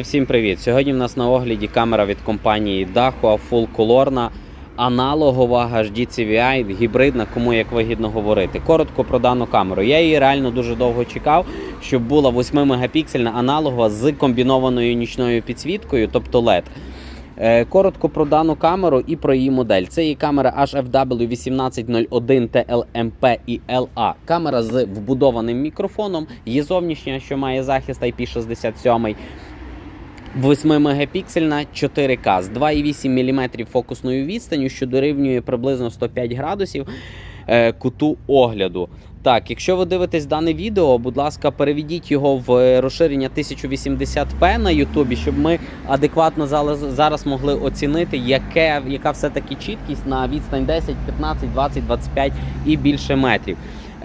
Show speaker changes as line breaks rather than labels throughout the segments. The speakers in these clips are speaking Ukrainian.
Всім привіт! Сьогодні в нас на огляді камера від компанії Dahua Full Colorна, аналогова HD CVI, гібридна, кому як вигідно говорити. Коротко про дану камеру. Я її реально дуже довго чекав, щоб була 8 мегапіксельна аналогова з комбінованою нічною підсвіткою, тобто LED. Е, Коротко про дану камеру і про її модель. Це є камера HFW 1801 TLMP і LA. Камера з вбудованим мікрофоном. Є зовнішня, що має захист IP67. 8 мегапіксельна 4К з 2,8 мм фокусною відстанню, що дорівнює приблизно 105 градусів е, куту огляду. Так, якщо ви дивитесь дане відео, будь ласка, переведіть його в розширення 1080p на Ютубі, щоб ми адекватно зараз могли оцінити, яке, яка все-таки чіткість на відстань 10, 15, 20, 25 і більше метрів.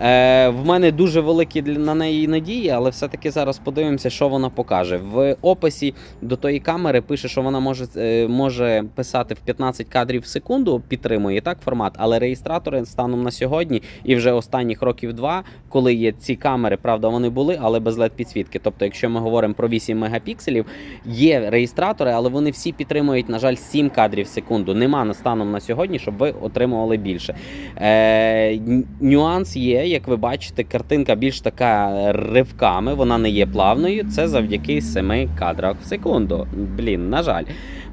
Е, в мене дуже великі на неї надії, але все-таки зараз подивимося, що вона покаже. В описі до тої камери пише, що вона може, е, може писати в 15 кадрів в секунду, підтримує так формат, але реєстратори станом на сьогодні і вже останніх років два, коли є ці камери, правда, вони були, але без led підсвітки. Тобто, якщо ми говоримо про 8 мегапікселів, є реєстратори, але вони всі підтримують, на жаль, 7 кадрів в секунду. Нема на станом на сьогодні, щоб ви отримували більше. Е, нюанс є, як ви бачите, картинка більш така ривками, вона не є плавною. Це завдяки 7 кадрах в секунду. Блін, на жаль.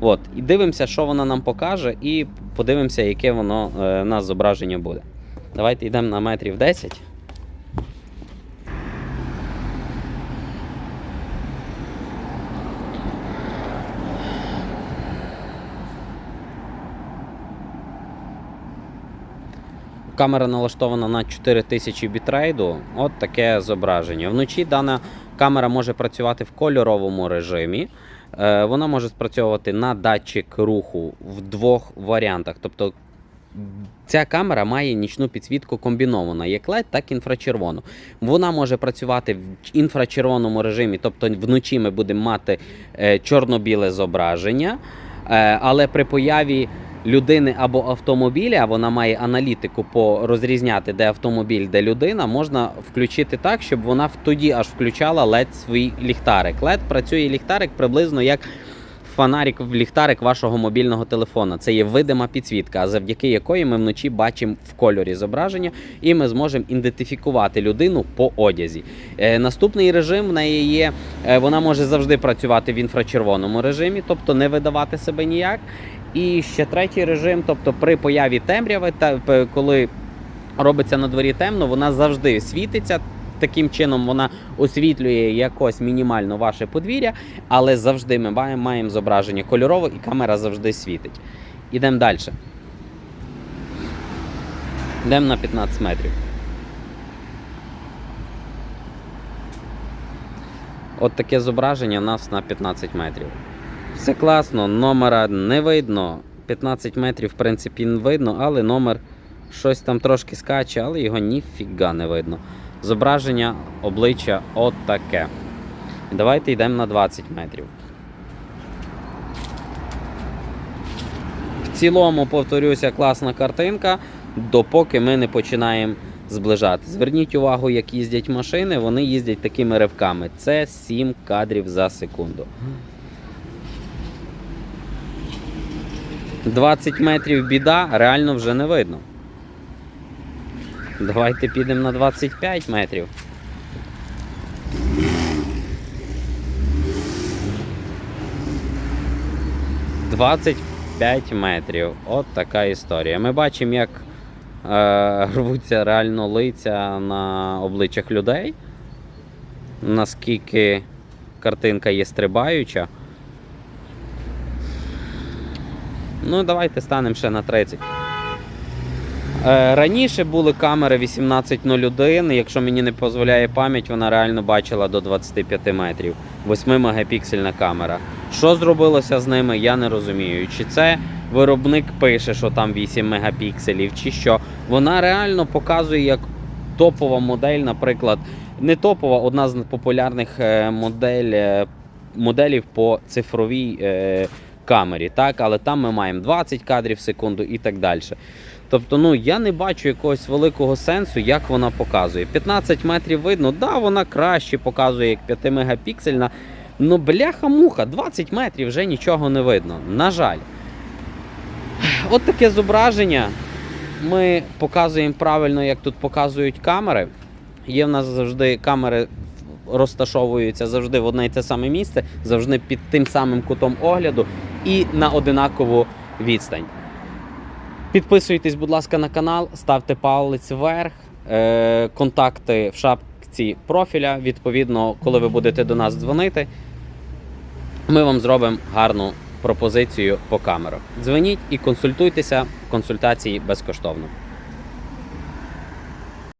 От, і дивимося, що вона нам покаже, і подивимося, яке воно е, нас зображення буде. Давайте йдемо на метрів 10. Камера налаштована на 4000 бітрейду. От таке зображення. Вночі дана камера може працювати в кольоровому режимі. Е, Вона може спрацьовувати на датчик руху в двох варіантах. Тобто ця камера має нічну підсвітку комбіновану, як LED, так і інфрачервону. Вона може працювати в інфрачервоному режимі, тобто вночі ми будемо мати е, чорно-біле зображення, е, але при появі людини або автомобіля, вона має аналітику по розрізняти, де автомобіль, де людина, можна включити так, щоб вона тоді аж включала LED свій ліхтарик. LED працює ліхтарик приблизно як фонарик в ліхтарик вашого мобільного телефона. Це є видима підсвітка, завдяки якої ми вночі бачимо в кольорі зображення, і ми зможемо ідентифікувати людину по одязі. Е, наступний режим в неї є, е, вона може завжди працювати в інфрачервоному режимі, тобто не видавати себе ніяк. І ще третій режим, тобто при появі темряви, та коли робиться на дворі темно, вона завжди світиться. Таким чином вона освітлює якось мінімально ваше подвір'я, але завжди ми маємо, маємо зображення кольорове і камера завжди світить. Ідемо далі. Йдемо на 15 метрів. От таке зображення у нас на 15 метрів. Все класно, номера не видно. 15 метрів, в принципі, не видно, але номер щось там трошки скаче, але його ніфіга не видно. Зображення обличчя от. Давайте йдемо на 20 метрів. В цілому, повторюся, класна картинка, допоки ми не починаємо зближати. Зверніть увагу, як їздять машини, вони їздять такими ривками. Це 7 кадрів за секунду. 20 метрів біда, реально вже не видно. Давайте підемо на 25 метрів. Двадцять 5 метрів. От така історія. Ми бачимо, як е, рвуться реально лиця на обличчях людей. Наскільки картинка є стрибаюча. Ну, давайте станемо ще на 30. Е, Раніше були камери 1801, якщо мені не дозволяє пам'ять, вона реально бачила до 25 метрів. 8 мегапіксельна камера. Що зробилося з ними, я не розумію. Чи це виробник пише, що там 8 мегапікселів, чи що. Вона реально показує як топова модель, наприклад, не топова, одна з популярних е, модель, е, моделів по цифровій камері, так, але там ми маємо 20 кадрів в секунду і так далі. Тобто, ну я не бачу якогось великого сенсу, як вона показує. 15 метрів видно, да, вона краще показує як 5 мегапіксельна. Ну, бляха-муха, 20 метрів вже нічого не видно. На жаль. От таке зображення. Ми показуємо правильно, як тут показують камери. Є в нас завжди камери розташовуються завжди в одне і те саме місце, завжди під тим самим кутом огляду і на одинакову відстань. Підписуйтесь, будь ласка, на канал, ставте палець вверх, е, контакти в шапці профіля. Відповідно, коли ви будете до нас дзвонити, ми вам зробимо гарну пропозицію по камерах. Дзвоніть і консультуйтеся, консультації безкоштовно.